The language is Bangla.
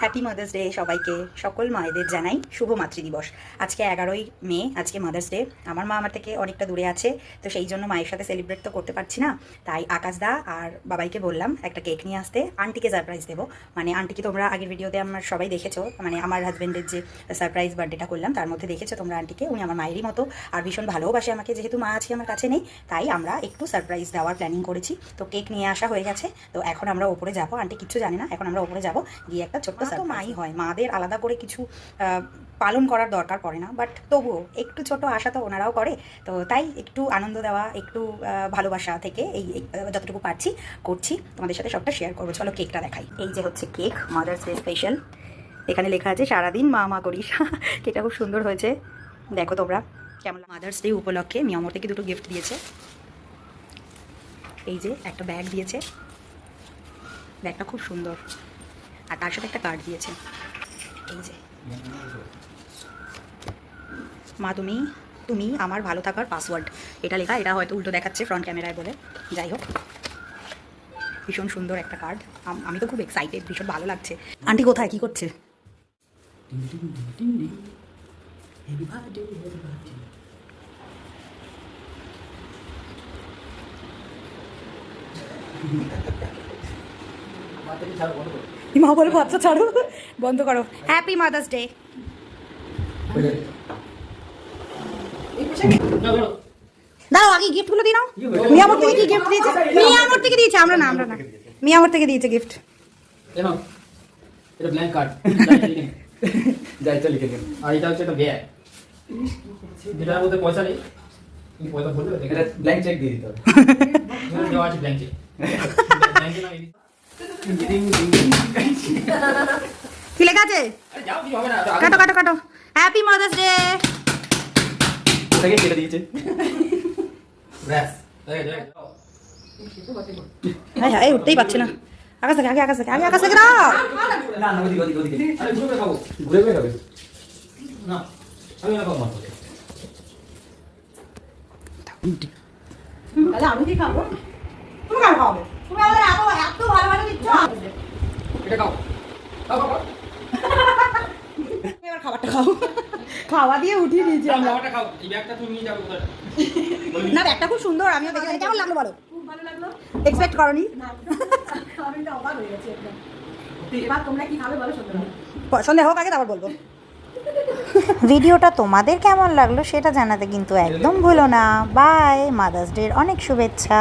হ্যাপি মাদার্স ডে সবাইকে, সকল মায়েদের জানাই শুভ মাতৃ দিবস আজকে এগারোই মে, আজকে মাদার্স ডে আমার মা আমার থেকে অনেকটা দূরে আছে, তো সেই জন্য মায়ের সাথে সেলিব্রেট তো করতে পারছি না। তাই আকাশদা আর বাবাইকে বললাম একটা কেক নিয়ে আসতে আন্টিকে সারপ্রাইজ দেবো। মানে আন্টিকে তোমরা আগের ভিডিওতে আমার সবাই দেখেছ মানে আমার হাজব্যান্ডের যে সারপ্রাইজ বার্থডেটা করলাম, তার মধ্যে দেখেছ তোমরা আন্টিকে উনি আমার মায়েরই মতো, আর ভীষণ ভালোবাসে আমাকে, যেহেতু মা আছে আমার কাছে নেই, তাই আমরা একটু সারপ্রাইজ দেওয়ার প্ল্যানিং করেছি। তো কেক নিয়ে আসা হয়ে গেছে, তো এখন আমরা ওপরে যাব। আন্টি কিচ্ছু জানে না, এখন আমরা ওপরে যাব, গিয়ে একটা ছোট্ট তো মাই হয় মাদের আলাদা করে কিছু পালন করার দরকার পড়ে না বাট তবুও একটু ছোট আশা তো ওনারাও করে তো তাই একটু আনন্দ দেওয়া একটু ভালোবাসা থেকে এই এই, যতটুকু পারছি করছি। তোমাদের সাথে সবটা শেয়ার করব। চলো কেকটা দেখাই। এই যে হচ্ছে কেক মাদার্স ডে স্পেশাল এখানে লেখা আছে সারাদিন মা মা করিস। কেকটা খুব সুন্দর হয়েছে। দেখো তোমরা কেমন মাদার্স ডে উপলক্ষে মিয়ামর থেকে দুটো গিফট দিয়েছে। এই যে একটা ব্যাগ দিয়েছে। ব্যাগটা খুব সুন্দর। আর তার সাথে একটা কার্ড দিয়েছে। এই যে। মা, তুমি তুমি আমার ভালো থাকার পাসওয়ার্ড এটা লেখা, এটা হয়তো উল্টো দেখাচ্ছে ফ্রন্ট ক্যামেরায় বলে। যাই হোক। ভীষণ সুন্দর একটা কার্ড আমি তো খুব এক্সাইটেড ভীষণ ভালো লাগছে। আন্টি কোথায়? কি করছে? মা বলে বাচ্চা ছাড়ো। বন্ধ করো। হ্যাপি মাদার্স ডে দাও আগে গিফটগুলো দিয়ে নাও। মিয়ামর থেকে কি গিফট দিয়েছে? মিয়ামর থেকে দিয়েছে আমরা না আমরা না। মিয়ামর থেকে দিয়েছে গিফট এটা ব্ল্যাঙ্ক কার্ড আর এটা হচ্ছে একটা ব্যাগ যেটার মধ্যে পয়সা নেই। তুমি পয়সা বলবে এটা ব্ল্যাঙ্ক চেক দিয়ে দিতে হবে। দেওয়া আছে ব্ল্যাঙ্ক চেক ব্ল্যাঙ্কে না এই- কি লেখা আছে? কাটো কাটো কাটো। হ্যাপি মাদার্স ডে দিয়েছে। হ্যাঁ উঠতেই পারছে না। আকাশ থেকে আগে, আকাশ থেকে আগে আকাশ থেকে না আমি কি খাব? তুমি খাবে তুমি আমাদের এত এত ভালো ভালো দিচ্ছ? এটা খাও। খাও খাও খাও। এবার খাবারটা খাও। খাওয়া দিয়ে উঠিয়ে দিয়েছি আমরা। খাবারটা খাও। এই ব্যাগটা তুমি নিয়ে যাবে কোথায় না ব্যাগটা খুব সুন্দর আমিও দেখে কেমন লাগল বলো? খুব ভালো লাগল। এক্সপেক্ট করনি? সন্ধ্যা হোক আগে তারপর বলব। ভিডিওটা তোমাদের কেমন লাগল সেটা জানাতে কিন্তু একদম ভুলো না। বাই মাদার্স ডের অনেক শুভেচ্ছা।